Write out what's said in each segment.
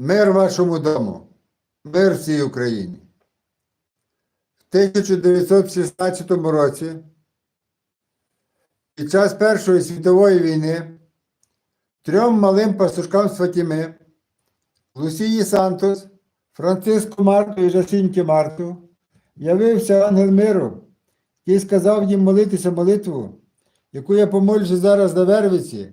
Мир вашому дому, мир всій Україні. В 1916 році, під час Першої світової війни, трьом малим пастушкам з Фатіми, Лусії Сантос, Франциску Марту і Жасіньки Марту, явився ангел миру, який сказав їм молитися молитву, яку я помолюся зараз на Вервиці,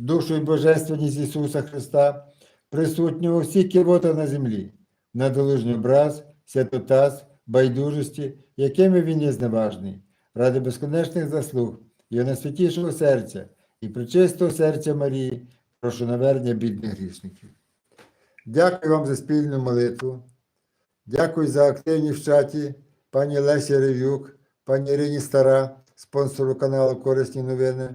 душу і божественність Ісуса Христа, присутнього у всіх кивотах на землі, на долужній образ, святотаз, байдужості, якими він є зневажний, ради безконечних заслуг, його найсвятішого серця і причистого серця Марії, прошу навернення бідних грішників. Дякую вам за спільну молитву. Дякую за активність в чаті пані Лесі Ревюк, пані Ірині Стара, спонсору каналу Корисні новини,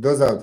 До завтра!